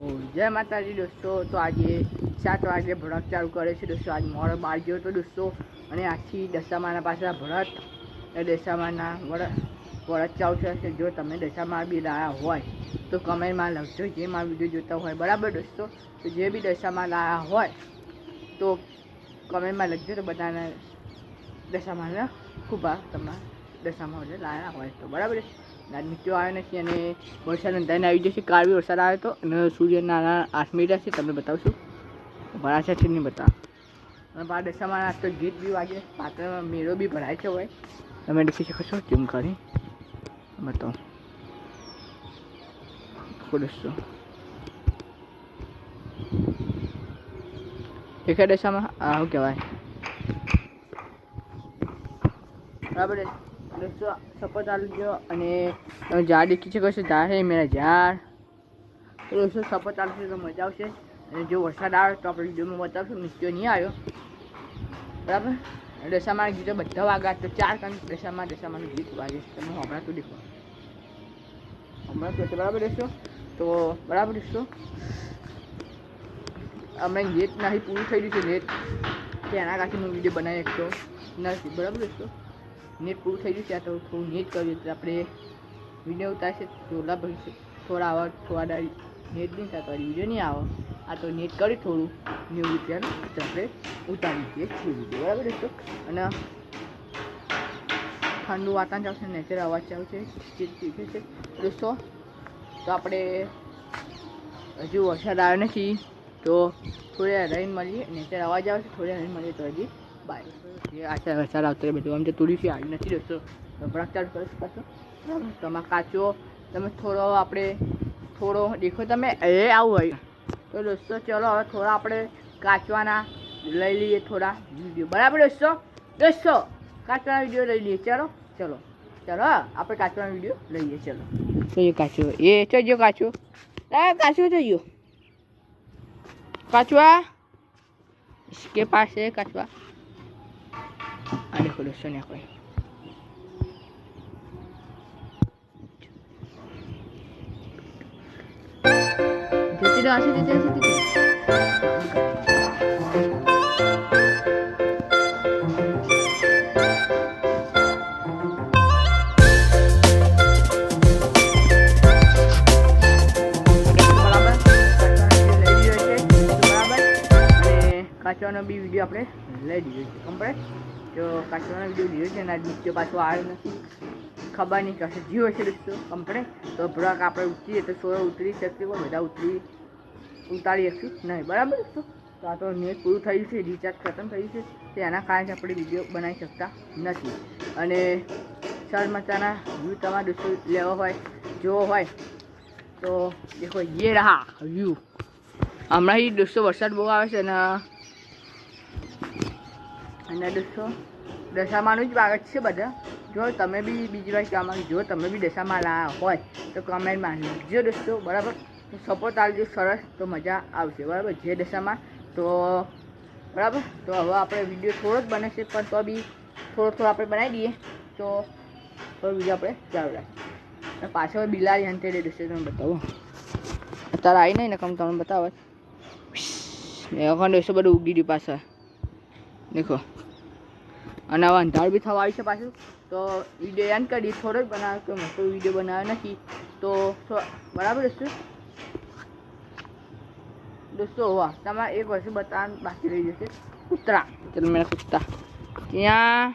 જય માતાજી દોસ્તો, તો આજે સાત વાગે ભરત ચાલુ કરે છે દોસ્તો. આજ મોડો બાર ગયો હતો દોસ્તો અને આખી દશામાના પાછા ભરત એ દશામાના વરત વરત ચાલુ છે. જો તમે દશામાં બી લાયા હોય તો કમેન્ટમાં લખજો જે મારા વીડિયો જોતા હોય. બરાબર દોસ્તો? તો જે બી દશામાં લાયા હોય તો કમેન્ટમાં લખજો તો બધાને દશામાના ખૂબ તમારા દશામાં લાયા હોય તો. બરાબર મિત્રો આવ્યો નથી અને વરસાદ અંધારીને આવી જશે, કાળવી વરસાદ આવ્યો હતો અને સૂર્યના આઠ મિનિટ છે, તમને બતાવશું. ભરાશે છે નહીં બતાવ. અને બાર દશામાં આજ તો ગીત બી વાગે પાત્રમાં મેળો બી ભરાય છે હોય તમે દેખી શકો છો ઝૂમ કરી. બતાવો દસો દેખાય દશામાં આવું કહેવાય? બરાબર દોસ્તો સપોર્ટ આપજો અને ઝાડ દેખી શકો છો ઝાડ છે મેરા ઝાડ. તો દોસ્તો સપોર્ટ આપશે તો મજા આવશે. અને જો વરસાદ આવે તો આપણે વિડીયોમાં બતાવશું મિસ્યો નહીં આવ્યો. બરાબર? દશામાં ગીતો બધા વાગ્યા, તો ચાર કારણ દશામાં દશામાં ગીત વાગે તમે હમણાં તો દેખો. હમણાં તો બરાબર દેશો તો બરાબર દેશો અમે ગેટ નહીં પૂરું થઈ ગયું છે નેટ તેના કારણે હું વીડિયો બનાવી શકતો નથી. બરાબર દેશો નેટ પૂરું થઈ ગયું આ તો થોડું નેટ કર્યું એટલે આપણે વીડિયો ઉતારશે થોડા ભવિષ્ય થોડા આવા થોડા નેટ નહીં થતા વીડિયો નહીં આવે. આ તો નેટ કરી થોડું, નેવું રૂપિયાનું આપણે ઉતારી દઈએ. છીએ વીડિયો બરાબર દોસ્તો અને ઠંડુ વાતાવરણ આવશે નેચર અવાજ આવશે જે છે દોસ્તો, તો આપણે હજુ વરસાદ આવ્યો નથી, તો થોડી રહીને મળીએ. નેચર અવાજ આવે થોડે થોડી રહીને મળીએ તો હજી બાય એ આશા વરસાદ આવતો એ બધું. આમ તો તુલસી આવી નથી રહેતો. ભડાક ચાલુ કરીશ પાછો. તમે કાચો, તમે થોડો આપણે થોડો દેખો તમે. એ આવું હોય. તો દોસ્તો, ચલો હવે થોડા આપણે કાચવાના લઈ લઈએ થોડા વીડિયો. બરાબર દોસ્તો? દોસ્તો, કાચવાના વીડિયો લઈ લઈએ. ચલો ચલો. ચલો આપણે કાચવાનો વીડિયો લઈએ. ચલો. તો એ એ તો જો કાચો? આ કાચો કાચવા? કે પાસે કાચવા? Alejo los güey. Te tiro así, te tiro así, te tiro. કાચવાનો બી વિડીયો આપણે લઈ લીધો છે તો પાછળનો વીડિયો લીધો છે અને બીજો પાછો આવ્યો નથી. ખબર નહીં કશે જીવો છે બીજો કંપની. તો બ્રોક આપણે ઉતરીએ તો સોય ઉતરી શકીએ, પણ બધા ઉતરી ઉતારી શકશું નહીં. બરાબર દોસ્તો તો આ તો નેટ પૂરું થયું છે રિચાર્જ ખતમ થયું છે. તેના એના કારણે આપણે વીડિયો બનાવી શકતા નથી. અને શર્મચાના વ્યૂ તમારા દોસ્તો લેવો હોય, જોવો હોય, તો દેખો યે રહા વ્યૂ હમણાં દોસ્તો વરસાદ બહુ આવે છે અને અને દોસ્તો, દશામાનું જ બાગત છે બધા. જો તમે બી બીજી વાર કહેવા માંગુ, જો તમે બી દશામાં લાયા હોય, તો કમેન્ટમાં લખજો દોસ્તો, બરાબર? તો સપોર્ટ આપજો, સરસ, તો મજા આવશે, બરાબર? જે દશામાં, તો બરાબર? તો હવે આપણે વીડિયો થોડો જ બને છે, પણ તો બી થોડો થોડો આપણે બનાવી દઈએ. તો વીડિયો આપણે ચાલુ રાખીએ. પાછળ બિલાડી દે દોસ્તો, તમે બતાવો. અત્યારે આવી નહીં ને, કમ તમને બતાવે એ વખત દોસ્તો બધું ઉગી ગયું પાછળ. દેખો. અને હવે અંધાર બી થવા આવી છે પાછું. તો વીડિયો એન કરી થોડો જ બનાવ્યો કે મોટો વીડિયો બનાવ્યો નથી. તો બરાબર છે દોસ્તો વાહ તમારે એક વર્ષે બતાવવાનું બાકી રહી જશે. કૂતરા. ચાલો મેં કૂતરા. ત્યાં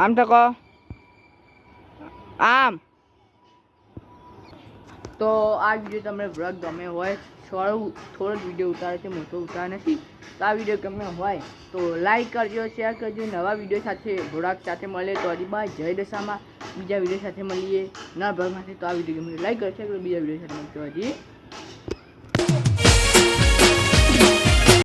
આમ ટકો આમ. તો આ વીડિયો તમને વ્લોગ ગમે હોય, થોડો થોડો જ વીડિયો ઉતારે છે, મોટો ઉતાર નથી, તો આ વીડિયો ગમે હોય, તો લાઈક કરજો શેર કરજો, નવા વીડિયો સાથે ઘોડાક સાથે મળે તો બાય, જય દશામાં, બીજા વીડિયો સાથે મળીએ નવા ભાગમાંથી તો આ વીડિયો ગમે લાઈક કરશે બીજા વીડિયો સાથે મળશે હજી